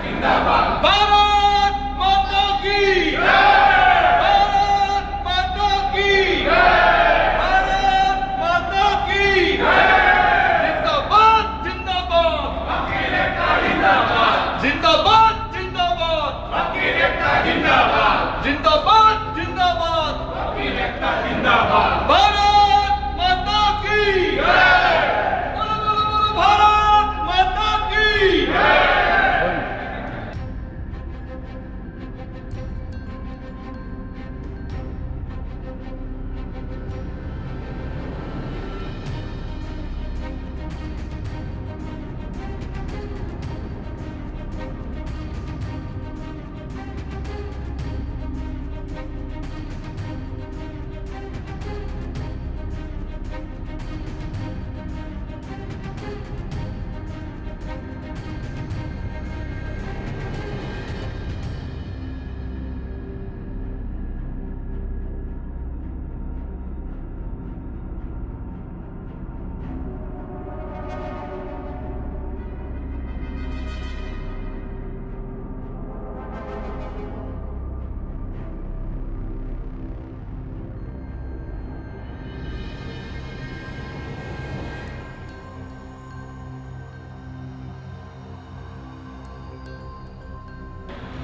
Vamos!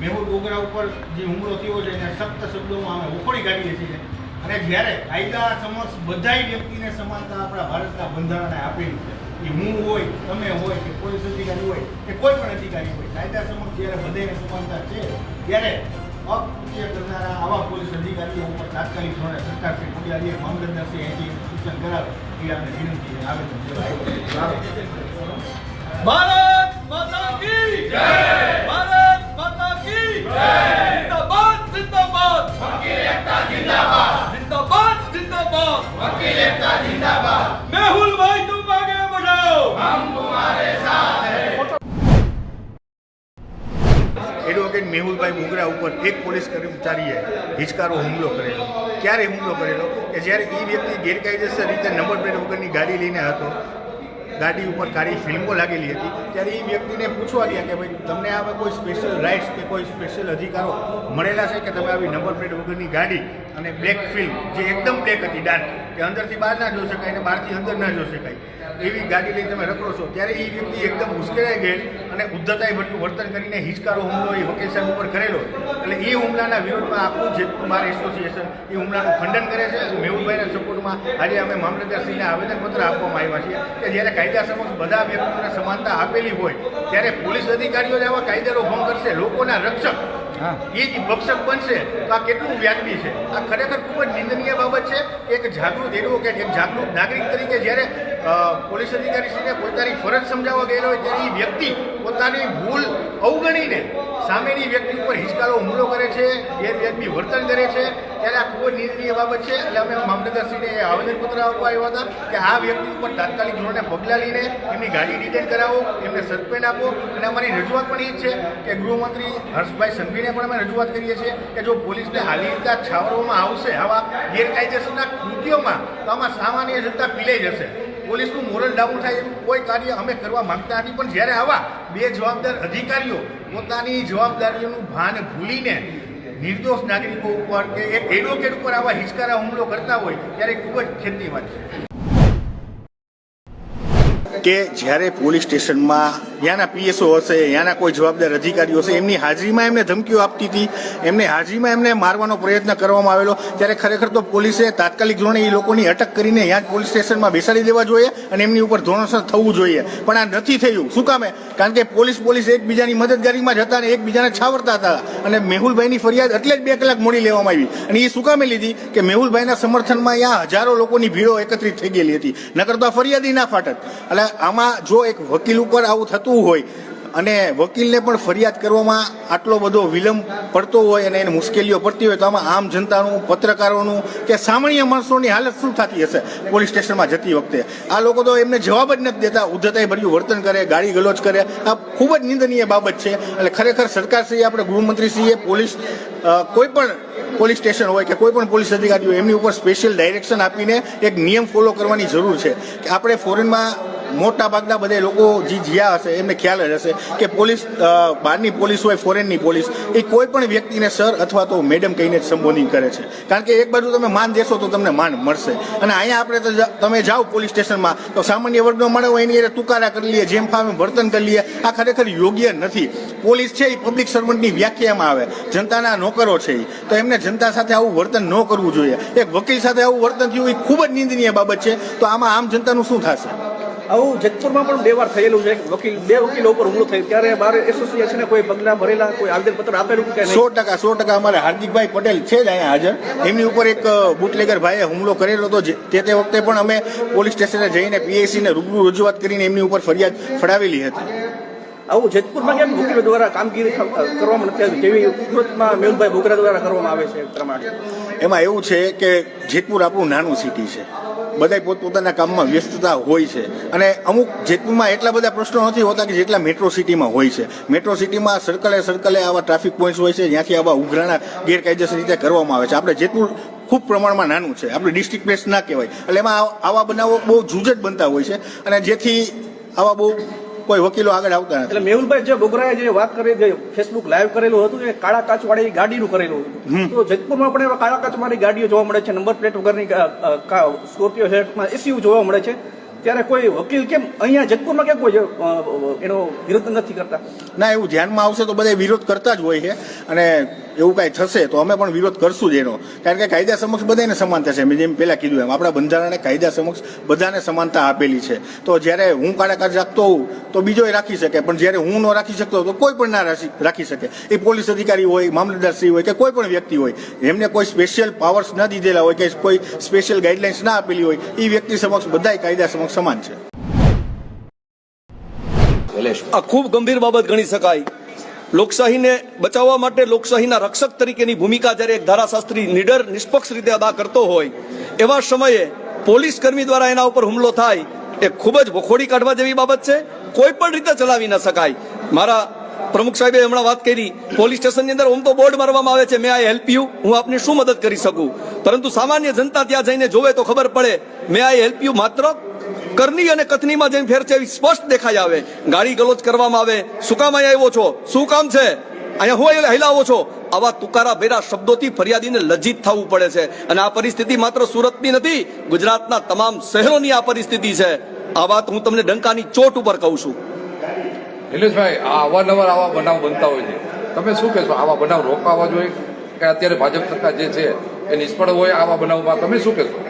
Mehul Dogra ઉપર જે હુમલો થયો છે એને સખ્ત શબ્દોમાં અમે ઉખોડી કાઢીએ છીએ. અને જ્યારે કાયદા સમક્ષ બધા વ્યક્તિને સમાનતા આપણા ભારતના બંધારણે આપેલી છે એ હું હોય તમે હોય કે પોલીસ અધિકારી હોય કે કોઈ પણ અધિકારી હોય કાયદા સમક્ષ જ્યારે બધાને સમાનતા છે ત્યારે અપકૃત્ય કરનારા આવા પોલીસ અધિકારીઓ ઉપર તાત્કાલિક ધોરણે સરકાર શ્રી મોદીએ મામલતદારશ્રી અહીંથી સૂચન કરાવે એ આપણે વિનંતી આવેદન દેવા એડવોકેટ મુગરા ઉપર એક પોલીસ કર્મચારીએ હિચકારો હુમલો કરેલો. ક્યારે હુમલો કરેલો? કે જ્યારે એ વ્યક્તિ ગેરકાયદેસર રીતે નંબર પ્લેટ વગરની ગાડી લઈને હતો, ગાડી ઉપર કાળી ફિલ્મો લાગેલી હતી, ત્યારે એ વ્યક્તિને પૂછવા ગયા કે ભાઈ, તમને આવા કોઈ સ્પેશિયલ રાઇટ્સ કે કોઈ સ્પેશિયલ અધિકારો મળેલા છે કે તમે આવી નંબર પ્લેટ વગરની ગાડી અને બ્લેક ફિલ્મ જે એકદમ બ્લેક હતી ડાર્ક કે અંદરથી બહાર ના જોઈ શકાય અને બહારથી અંદર ના જોઈ શકાય? એવી ગાડી લઈને તમે રખડો છો ત્યારે એ વ્યક્તિ એકદમ ઉશ્કેરાઈ ગયેલ અને ઉદ્ધતાએ ભરતું વર્તન કરીને હિચકારો હુમલો એ વકીલ સાહેબ ઉપર કરેલો. એટલે એ હુમલાના વિરોધમાં આખું જેતપુર બાર એસોસિએશન એ હુમલાનું ખંડન કરે છે. મેહુલભાઈના સપોર્ટમાં આજે અમે મામલતદારશ્રીને આવેદનપત્ર આપવામાં આવ્યા છીએ કે જ્યારે કાયદા સમક્ષ બધા વ્યક્તિઓને સમાનતા આપેલી હોય ત્યારે પોલીસ અધિકારીઓ જ આવા કાયદાનો ભંગ કરશે લોકોના રક્ષક. એ જ ભક્ષક બનશે. તો આ કેટલું વ્યાજબી છે? આ ખરેખર ખૂબ જ નિંદનીય બાબત છે. એક જાગૃત એડવોકેટ એક જાગૃત નાગરિક તરીકે જ્યારે પોલીસ અધિકારીશ્રીને પોતાની ફરજ સમજાવવા ગયેલો હોય ત્યારે એ વ્યક્તિ પોતાની ભૂલ અવગણીને સામેની વ્યક્તિ ઉપર હિંચકારો હુમલો કરે છે, ગેરવ્યાજબી વર્તન કરે છે, ત્યારે આ ખૂબ જ નિંદનીય બાબત છે. એટલે અમે મામલતદારશ્રીને આવેદનપત્ર આપવા આવ્યા હતા કે આ વ્યક્તિ ઉપર તાત્કાલિક ધોરણે પગલાં લઈને એમની ગાડી ડિટેન કરાવો, એમને સસ્પેન્ડ આપો. અને અમારી રજૂઆત પણ એ જ છે કે ગૃહમંત્રી હર્ષભાઈ સંઘવીને પણ અમે રજૂઆત કરીએ છીએ કે જો પોલીસને હાલી રીતે છાવરવામાં આવશે આવા ગેરકાયદેસરના કૃત્યોમાં તો આમાં સામાન્ય જનતા પીલાઈ જશે. પોલીસનું મોરલ ડાઉન થાય એવું કોઈ કાર્ય અમે કરવા માંગતા નથી. પણ જ્યારે આવા બે જવાબદાર અધિકારીઓ પોતાની જવાબદારીઓનું ભાન ભૂલીને નિર્દોષ નાગરિકો ઉપર કે એક એડવોકેટ ઉપર આવા હિચકારા હુમલો કરતા હોય, ત્યારે ખૂબ જ ખેદની વાત છે. કે જ્યારે પોલીસ સ્ટેશનમાં ત્યાંના પીએસઓ હશે ત્યાંના કોઈ જવાબદાર અધિકારીઓ હશે, એમની હાજરીમાં એમને ધમકીઓ આપતી હતી, એમને હાજરીમાં એમને મારવાનો પ્રયત્ન કરવામાં આવેલો. ત્યારે ખરેખર તો પોલીસે તાત્કાલિક ધોરણે એ લોકોની અટક કરીને ત્યાં જ પોલીસ સ્ટેશનમાં બેસાડી દેવા જોઈએ અને એમની ઉપર ધોરણસર થવું જોઈએ. પણ આ નથી થયું. શું કામે કારણ કે પોલીસ પોલીસ એકબીજાની મદદગારીમાં જ હતા અને એકબીજાને છાવરતા હતા. અને મેહુલભાઈની ફરિયાદ એટલે જ બે કલાક મોડી લેવામાં આવી. અને એ શું કામે લીધી? કે મેહુલભાઈના સમર્થનમાં ત્યાં હજારો લોકોની ભીડો એકત્રિત થઈ ગયેલી હતી. નકર તો આ ફરિયાદી ના ફાટત. એટલે આમાં જો એક વકીલ ઉપર આવું થતું હોય અને વકીલને પણ ફરિયાદ કરવામાં આટલો બધો વિલંબ પડતો હોય અને એને મુશ્કેલીઓ પડતી હોય તો આમાં આમ જનતાનું, પત્રકારોનું કે સામાન્ય માણસોની હાલત શું થતી હશે પોલીસ સ્ટેશનમાં જતી વખતે? આ લોકો તો એમને જવાબ જ નથી દેતા. ઉદ્ધતાઈ ભર્યું વર્તન કરે ગાડી ગલોચ કરે. આ ખૂબ જ નિંદનીય બાબત છે. એટલે ખરેખર સરકારશ્રીએ, આપણે ગૃહમંત્રીશ્રીએ, પોલીસ કોઈ પણ પોલીસ સ્ટેશન હોય કે કોઈ પણ પોલીસ અધિકારી હોય એમની ઉપર સ્પેશિયલ ડાયરેક્શન આપીને એક નિયમ ફોલો કરવાની જરૂર છે. કે આપણે ફોરેનમાં મોટા ભાગના બધા લોકો જે જ્યાં હશે એમને ખ્યાલ જ હશે કે પોલીસ બહારની પોલીસ હોય, ફોરેનની પોલીસ, એ કોઈ પણ વ્યક્તિને સર અથવા તો મેડમ કહીને જ સંબોધિત કરે છે. કારણ કે એક બાજુ તમે માન દેશો તો તમને માન મળશે. અને અહીંયા આપણે તો તમે જાઓ પોલીસ સ્ટેશનમાં, તો સામાન્ય વર્ગનો માણસ એની અરે તુકારા કરી લઈએ જેમ ફાવે વર્તન કરી લઈએ આ ખરેખર યોગ્ય નથી. પોલીસ છે એ પબ્લિક સર્વન્ટની વ્યાખ્યામાં આવે. જનતાના નોકરો છે એ. તો એમને જનતા સાથે આવું વર્તન ન કરવું જોઈએ. એક વકીલ સાથે આવું વર્તન થયું એ ખૂબ જ નિંદનીય બાબત છે. તો આમાં આમ જનતાનું શું થશે? આવું જેતપુરમાં પણ બે વાર થયેલું છે. વકીલ બે વકીલો ઉપર હુમલો થયો. ત્યારે બાર એસોસિએશને કોઈ પગલાં ભરેલા કોઈ આવેદનપત્ર આપેલું કે સો ટકા સો ટકા અમારે હાર્દિકભાઈ પટેલ છે જ અહીંયા હાજર. એમની ઉપર એક બુટલેગર ભાઈએ હુમલો કરેલો હતો તે તે વખતે પણ અમે પોલીસ સ્ટેશને જઈને પીએસીને રૂબરૂ રજૂઆત કરીને એમની ઉપર ફરિયાદ ફડાવેલી હતી. આવું જેતપુરમાં કેમ વકીલો દ્વારા કામગીરી કરવામાં નથી આવી? જેવી સુરતમાં મેહુલભાઈ બોગરા દ્વારા કરવામાં આવે છે પ્રમાણે. એમાં એવું છે કે જેતપુર આપણું નાનું સિટી છે. બધા પોતપોતાના કામમાં વ્યસ્તતા હોય છે. અને અમુક જેતપુરમાં એટલા બધા પ્રશ્નો નથી હોતા કે જેટલા મેટ્રો સિટીમાં હોય છે. મેટ્રો સિટીમાં સર્કલે સર્કલે આવા ટ્રાફિક પોઈન્ટ્સ હોય છે, જ્યાંથી આવા ઉઘરાણા ગેરકાયદેસર રીતે કરવામાં આવે છે. આપણે જેતપુર ખૂબ પ્રમાણમાં નાનું છે, આપણે ડિસ્ટ્રિક્ટ પ્લેસ ના કહેવાય. એટલે એમાં આવા- બનાવો બહુ જૂજ જ બનતા હોય છે. અને જેથી આવા બહુ કોઈ વકીલો આગળ આવતા નથી. એટલે મેહુલભાઈ જે બોગરાએ જે વાત કરી જે ફેસબુક લાઈવ કરેલું હતું એ કાળા કાચ વાળી ગાડીનું કરેલું હતું. તો જેતપુરમાં પણ એવા કાળા કાચ વાળી ગાડીઓ જોવા મળે છે નંબર પ્લેટ વગરની સ્કોર્પિયો હેઠમાં એસીયુ જોવા મળે છે. ત્યારે કોઈ વકીલ કેમ અહીંયા જેતપુરમાં કેમ કોઈ એનો વિરોધ નથી કરતા? ના એવું ધ્યાનમાં આવશે તો બધા વિરોધ કરતા જ હોય છે. અને એવું કાંઈ થશે તો અમે પણ વિરોધ કરશું જ એનો. કારણ કે કાયદા સમક્ષ બધાને સમાનતા છે. મેં જેમ પહેલાં કીધું એમ, આપણા બંધારણે કાયદા સમક્ષ બધાને સમાનતા આપેલી છે. તો જ્યારે હું કાળાકાર રાખતો હોઉં, તો બીજોય રાખી શકે. પણ જ્યારે હું ન રાખી શકતો, તો કોઈ પણ ના રાખી શકે. એ પોલીસ અધિકારી હોય, મામલતદારશ્રી હોય કે કોઈ પણ વ્યક્તિ હોય એમને કોઈ સ્પેશિયલ પાવર્સ ન દીધેલા હોય કે કોઈ સ્પેશિયલ ગાઈડલાઇન્સ ના આપેલી હોય, એ વ્યક્તિ સમક્ષ બધાય કાયદા સમક્ષ સમાન છે. આ ખૂબ ગંભીર બાબત ગણી શકાય. લોકશાહીને બચાવવા માટે લોકશાહીના રક્ષક તરીકેની ભૂમિકા જ્યારે એક ધારાશાસ્ત્રી નિડર નિષ્પક્ષ રીતે અદા કરતો હોય, એવા સમયે પોલીસ કર્મી દ્વારા એના ઉપર હુમલો થાય, એ ખૂબ જ વખોડી કાઢવા જેવી બાબત છે. કોઈ પણ રીતે ચલાવી ન શકાય. મારા પ્રમુખ સાહેબે હમણાં વાત કરી, પોલીસ સ્ટેશનની અંદર ઓમ તો બોર્ડ મારવામાં આવે છે, મેં આઈ હેલ્પ યુ, હું આપની શું મદદ કરી શકું? પરંતુ સામાન્ય જનતા ત્યાં જઈને જોવે તો ખબર પડે, મેં આઈ હેલ્પ યુ માત્ર કરની અને કથનીમાં જેમ ફેર છે એવી સ્પષ્ટ દેખાઈ આવે. ગાડી ગલોચ કરવામાં આવે. શું કામ અહીંયા આવ્યો છો? શું કામ છે? અહીંયા હું અહીંયા હિલાવો છો? આવા તુકારા ભેરા શબ્દોથી ફરિયાદીને લજ્જિત થવું પડે છે. અને આ પરિસ્થિતિ માત્ર સુરતની નથી, ગુજરાતના તમામ શહેરોની આ પરિસ્થિતિ છે. આ વાત હું તમને ડંકાની ચોટ ઉપર કહું છું. નિલેશભાઈ, આ અવારનવાર આવા બનાવ બનતા હોય છે. તમે શું કહેશો? આવા બનાવ રોકાવા જોઈએ? કે અત્યારે ભાજપ સરકાર જે છે, એ નિષ્ફળ હોય આવા બનાવમાં તમે શું કહેશો?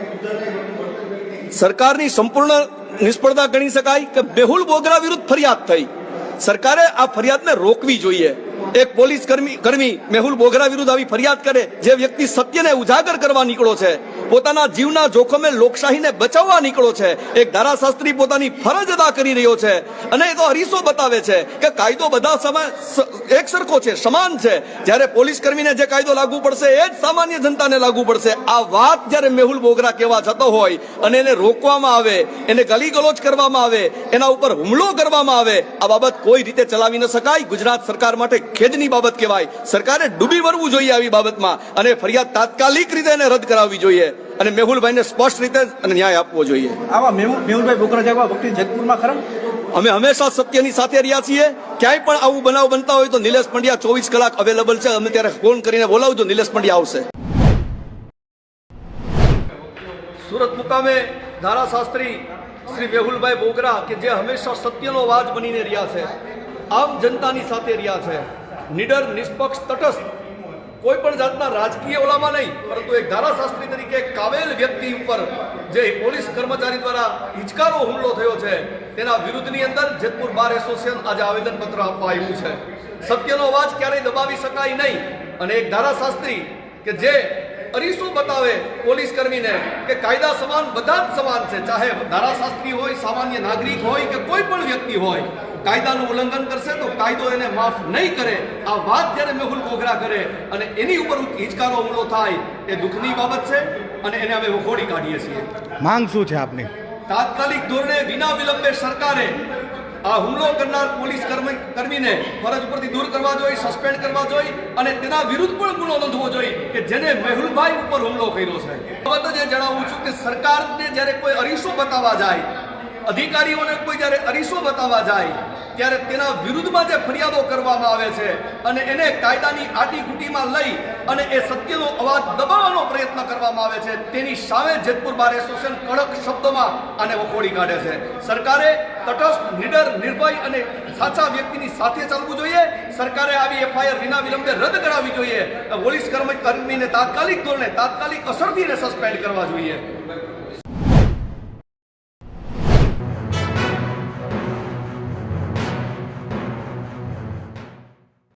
સરકારની સંપૂર્ણ નિષ્ફળતા ગણી શકાય કે બેહુલ બોગરા વિરુદ્ધ ફરિયાદ થઈ. સરકારે આ ફરિયાદને રોકવી જોઈએ. એક પોલીસ કર્મી કર્મી મેહુલ બોગરા વિરુદ્ધ આવી ફરિયાદ કરે, જે વ્યક્તિ સત્યને ઉજાગર કરવા નીકળો છે. પોતાના જીવના જોખમે લોકશાહીને બચાવવા નીકળો છે. એક ધારાશાસ્ત્રી પોતાની ફરજ અદા કરી રહ્યો છે. અને એ તો હરીસો બતાવે છે કે કાયદો બધા સમય એક સરખો છે, સમાન છે. જ્યારે પોલીસ કર્મીને જે કાયદો લાગુ પડશે, એ જ સામાન્ય જનતાને લાગુ પડશે. આ વાત જ્યારે મેહુલ બોગરા કહેવા જતો હોય અને એને રોકવામાં આવે, એને ગલી ગલોચ કરવામાં આવે, એના ઉપર હુમલો કરવામાં આવે, આ બાબત કોઈ રીતે ચલાવી ન શકાય. ગુજરાત સરકાર માટે ખેદની બાબત કહેવાય. સરકારે ડૂબી મરવું જોઈએ આવી બાબતમાં અને ફરિયાદ તાત્કાલિક રીતે એને રદ કરાવવી જોઈએ. અને મેહુલભાઈને સ્પષ્ટ રીતે અને ન્યાય આપવો જોઈએ. આવા મેહુલ મેહુલભાઈ બોકરા જાગવા વકીલ જેતપુરમાં ખરા? અમે હંમેશા સત્યની સાથે રહ્યા છીએ. ક્યાંય પણ આવું બનાવ બનતા હોય તો નિલેશ પંડ્યા ચોવીસ કલાક અવેલેબલ છે. અમે ત્યારે ફોન કરીને બોલાવજો નિલેશ પંડ્યા આવશે. સુરત મુકામે ધારાશાસ્ત્રી શ્રી મેહુલભાઈ બોગરા કે જે હંમેશા સત્યનો વાજ બનીને રહ્યા છે આમ જનતાની સાથે રહ્યા છે. નિડર નિષ્પક્ષ તટસ્થ કોઈ પણ જાતના રાજકીય ઓલામાં નહીં, પરંતુ એક ધારાશાસ્ત્રી તરીકે કાવેલ વ્યક્તિ ઉપર જે પોલીસ કર્મચારી દ્વારા હિચકારો હુમલો થયો છે, તેના વિરુદ્ધની અંદર જેતપુર બાર એસોસિએશન આજે આવેદનપત્ર આપવા આવ્યું છે. સત્યનો અવાજ ક્યારેય દબાવી શકાય નહીં અને એક ધારાશાસ્ત્રી કે જે અરીસો બતાવે પોલીસ કર્મીને કે કાયદા સમાન, બધા જ સમાન છે, ચાહે ધારાશાસ્ત્રી હોય, સામાન્ય નાગરિક હોય કે કોઈ પણ વ્યક્તિ હોય કાયદાનું ઉલ્લંઘન કરશે તો કાયદો એને માફ નહીં કરે. આ વાત જ્યારે મેહુલ ગોગરા કરે અને એની ઉપર હિચકારો હુમલો થાય એ દુઃખની બાબત છે અને એને અમે વખોડી કાઢીએ છીએ. માંગ શું છે આપની? તાત્કાલિક ધોરણે વિના વિલંબે સરકારે આ હુમલો કરનાર પોલીસ કર્મી કર્મીને ફરજ ઉપરથી દૂર કરવા જોઈએ સસ્પેન્ડ કરવા જોઈએ અને તેના વિરુદ્ધ પણ ગુનો નોંધવો જોઈએ કે જેને મેહુલભાઈ ઉપર હુમલો કર્યો છે. બાબત જ એ જણાવું છું કે સરકારને જ્યારે કોઈ અરીસો બતાવવા જાય અધિકારીઓને કોઈ જ્યારે અરીસો બતાવવા જાય, ત્યારે તેના વિરુદ્ધમાં જે ફરિયાદો કરવામાં આવે છે અને એને કાયદાની આટીઘૂટીમાં લઈ અને એ સત્યનો અવાજ દબાવવાનો પ્રયત્ન કરવામાં આવે છે, તેની સામે જેતપુર બાર એસોસિએશન કડક શબ્દોમાં આને વખોડી કાઢે છે. સરકારે તટસ્થ, નિડર, નિર્ભય અને સાચા વ્યક્તિની સાથે ચાલવું જોઈએ. સરકારે આવી એફઆઈઆર વિના વિલંબે રદ કરાવવી જોઈએ. પોલીસ કર્મચારીને તાત્કાલિક ધોરણે, તાત્કાલિક અસરથી સસ્પેન્ડ કરવા જોઈએ.